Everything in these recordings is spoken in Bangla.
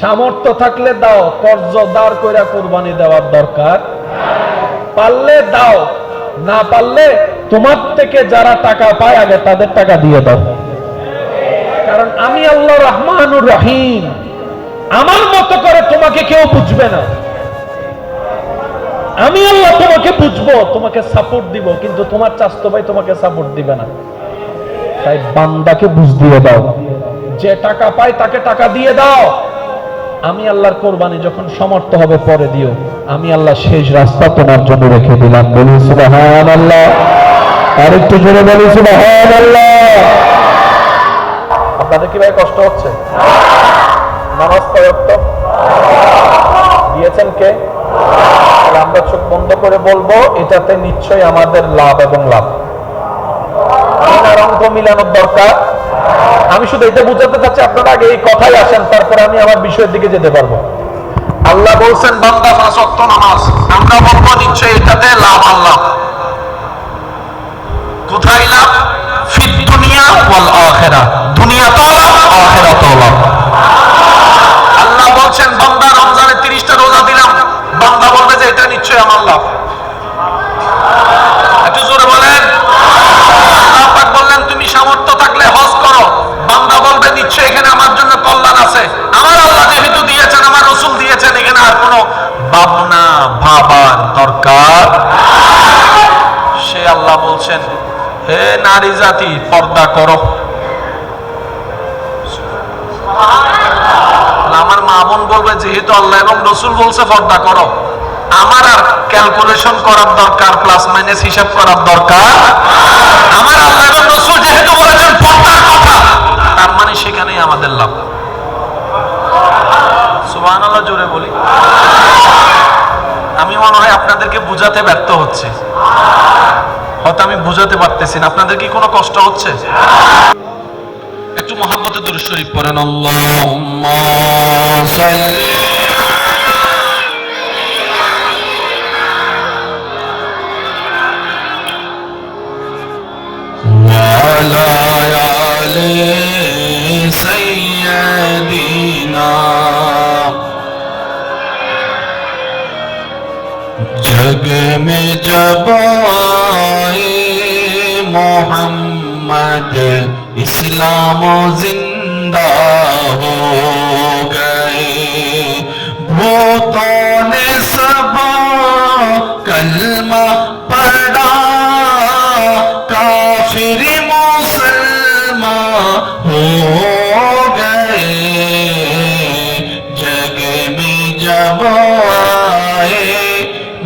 সামর্থ্য থাকলে দাও, কর্জ দাঁড় কইরা কোরবানি দেওয়ার দরকার। পারলে দাও, না পারলে তোমার থেকে যারা টাকা পায় আগে তাদের টাকা দিয়ে দাও। কারণ আমি আল্লাহ রহমানুর রহিম। আমার মতো করে তোমাকে কেউ বুঝবে না। আমি আল্লাহ তোমাকে বুঝব, তোমাকে সাপোর্ট দিব, কিন্তু তোমার চাস্তো ভাই তোমাকে সাপোর্ট দিবে না। তাই বান্দাকে বুঝ দিয়ে দাও। যে টাকা পায় তাকে টাকা দিয়ে দাও। আমি আল্লাহর কোরবানি যখন সমর্থ হবে, পরে দিও। আমি আল্লাহ শেষ রাস্তা তোমার জন্য রেখে দিলাম। বলি আল্লাহ জোরে বলি আল্লাহ আপনাদের কি ভাই কষ্ট হচ্ছে? নামাজ প্রয়ত্ত দিয়েছেন কে? আমরা চোখ বন্ধ করে বলব, এটাতে নিশ্চয়ই আমাদের লাভ এবং লাভ। অঙ্ক মিলানোর দরকার? আমি শুধু এটা বুঝাতে চাচ্ছি, আপনারা আগে এই কথাই আসেন, তারপরে আমি আমার বিষয়ের দিকে যেতে পারব। আল্লাহ বলছেন, বান্দা পাঁচ ওয়াক্ত নামাজ, আমরা বলব নিশ্চয়ই এটাতে লাভ আল্লাহ। কোথায় লাভ? ফিদ দুনিয়া ওয়াল আখিরা দুনিয়া তো লাভ আখিরা তো লাভ। আল্লাহ বলছেন, বান্দা রমজানে 30টা রোজা দিলাম। বান্দা বলবে যে এটা নিশ্চয়ই আমার লাভ একটু জোরে বলেন আল্লাহ পাক বললেন তুমি সামর্থ্য থাকলে হজ করো বান্দা বলবে নিশ্চয়ই এখানে আমার জন্য কল্যাণ আছে আমার আল্লাহ যেহেতু দিয়েছেন আমার রসুল দিয়েছেন এখানে আর কোনো ভাবনা, ভাবার দরকার? সে আল্লাহ বলছেন, হে নারী জাতি, পর্দা করো। আমার মা বোন বলবে, যেহেতু আল্লাহ এবং রসুল বলছে পর্দা করো, আমার আর ক্যালকুলেশন করার দরকার প্লাস মাইনাস হিসাব করার দরকার? সুবহান আল্লাহ জোরে বলি। আমি মনে হয় আপনাদেরকে বুঝাতে ব্যর্থ হচ্ছে। হয়তো আমি বুঝাতে পারতেছি না। আপনাদের কি কোনো কষ্ট হচ্ছে? একটু মহাব্বতে দূর শরীফ পড়েন। আল্লাহুম্মা আমি যাব মোহাম্মদ ইসলাম জিন্দ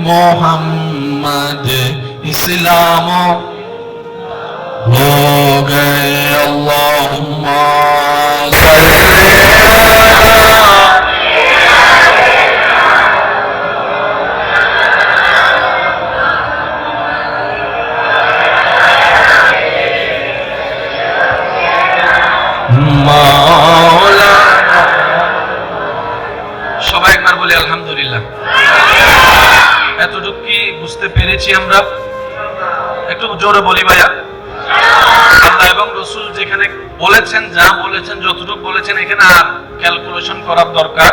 मोहम्मद इस्लाम हो गए अल्लाहुम्मा सल्ली अला মাওলানা সবাই একবার বলি আলহামদুলিল্লাহ এতটুকু কি বুঝতে পেরেছি আমরা? একটু জোরে বলি ভাইয়া। আল্লাহ এবং রসুল যেখানে বলেছেন, যা বলেছেন, যতটুকু বলেছেন, এখানে আর ক্যালকুলেশন করার দরকার।